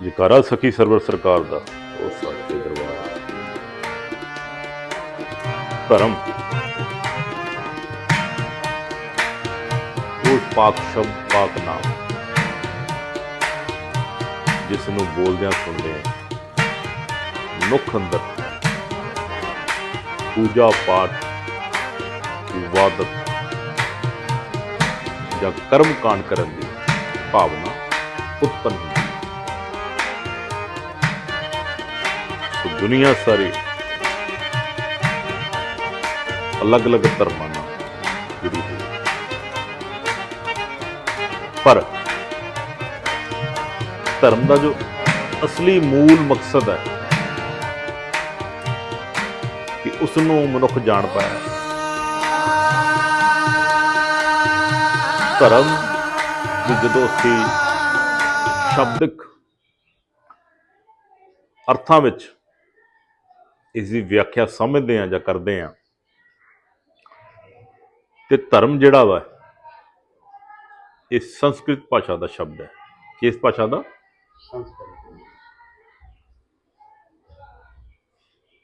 ਜਕਾਰਾ ਸਖੀ ਸਰਵਰ ਸਰਕਾਰ ਦਾ, ਉਹ ਸੱਚੇ ਦਰਬਾਰ ਧਰਮ। ਉਹ ਪਾਕ ਸ਼ਬਦ, ਪਾਕ ਨਾਮ। ਜਿਸ ਨੂੰ ਬੋਲਦਿਆਂ ਸੁਣਦੇ ਹਾਂ ਮੁੱਖ ਅੰਦਰ ਪੂਜਾ ਪਾਠ, ਇਬਾਦਤ ਜਾਂ ਕਰਮ ਕਾਂਡ ਕਰਨ ਦੀ ਭਾਵਨਾ ਉਤਪੰਨ ਹੁੰਦੀ ਸੋ ਦੁਨੀਆ ਸਾਰੀ ਅਲੱਗ-ਅਲੱਗ ਧਰਮਾਂ ਨਾਲ ਜੁੜੀ ਹੋਈ ਪਰ ਧਰਮ ਦਾ ਜੋ ਅਸਲੀ ਮੂਲ ਮਕਸਦ ਹੈ ਕਿ ਉਸ ਨੂੰ ਮਨੁੱਖ ਜਾਣ ਪਾਇਆ ਧਰਮ ਨੂੰ ਜਦੋਂ ਅਸੀਂ ਸ਼ਬਦਿਕ ਅਰਥਾਂ ਵਿੱਚ ਇਸ ਦੀ ਵਿਆਖਿਆ ਸਮਝਦੇ ਹਾਂ ਜਾਂ ਕਰਦੇ ਹਾਂ। ਤੇ ਧਰਮ ਜਿਹੜਾ ਵਾ, ਇਹ ਸੰਸਕ੍ਰਿਤ ਭਾਸ਼ਾ ਦਾ ਸ਼ਬਦ ਹੈ। ਕਿਸ ਭਾਸ਼ਾ ਦਾ?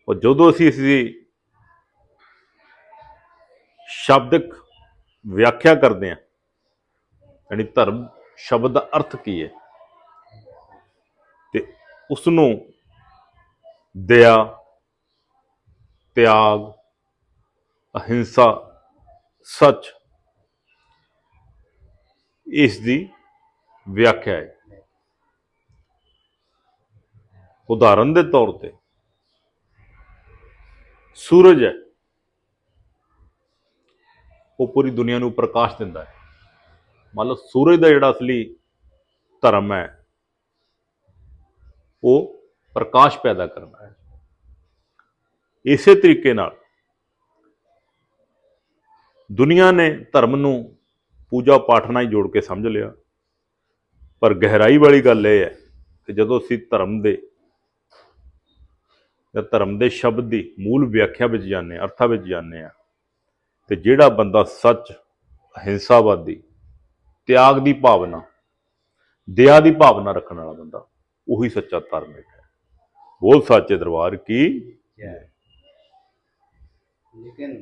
ਔਰ ਜਦੋਂ ਅਸੀਂ ਇਸ ਦੀ ਸ਼ਬਦਿਕ ਵਿਆਖਿਆ ਕਰਦੇ ਹਾਂ, ਯਾਨੀ ਧਰਮ ਸ਼ਬਦ ਦਾ ਅਰਥ ਕੀ ਹੈ? ਤੇ ਉਸ ਨੂੰ ਦਇਆ ਤਿਆਗ, ਅਹਿੰਸਾ, ਸੱਚ। ਇਸ ਦੀ ਵਿਆਖਿਆ ਹੈ। ਉਦਾਹਰਨ ਦੇ ਤੌਰ ਤੇ, ਸੂਰਜ ਹੈ। ਉਹ ਪੂਰੀ ਦੁਨੀਆ ਨੂੰ ਪ੍ਰਕਾਸ਼ ਦਿੰਦਾ ਹੈ। ਮੰਨ ਲਓ ਸੂਰਜ ਦਾ ਜਿਹੜਾ ਅਸਲੀ ਧਰਮ ਹੈ, ਉਹ ਪ੍ਰਕਾਸ਼ ਪੈਦਾ ਕਰਨਾ ਹੈ। ਇਸੇ ਤਰੀਕੇ ਨਾਲ ਦੁਨੀਆ ਨੇ ਧਰਮ ਨੂੰ ਪੂਜਾ ਪਾਠ ਨਾਲ ਹੀ ਜੋੜ ਕੇ ਸਮਝ ਲਿਆ। ਪਰ ਗਹਿਰਾਈ ਵਾਲੀ ਗੱਲ ਇਹ ਹੈ ਕਿ ਜਦੋਂ ਅਸੀਂ ਧਰਮ ਦੇ ਜਾਂ ਧਰਮ ਦੇ ਸ਼ਬਦ ਦੀ ਮੂਲ ਵਿਆਖਿਆ ਵਿੱਚ ਜਾਂਦੇ ਹਾਂ, ਅਰਥਾਂ ਵਿੱਚ ਜਾਂਦੇ ਹਾਂ, ਤੇ ਜਿਹੜਾ ਬੰਦਾ ਸੱਚ, ਅਹਿੰਸਾਵਾਦੀ, ਤਿਆਗ ਦੀ ਭਾਵਨਾ, ਦਇਆ ਦੀ ਭਾਵਨਾ ਰੱਖਣ ਵਾਲਾ ਬੰਦਾ, ਉਹੀ ਸੱਚਾ ਧਾਰਮਿਕ ਹੈ। ਬੋਲ ਸੱਚੇ ਦਰਬਾਰ ਕੀ? लेकिन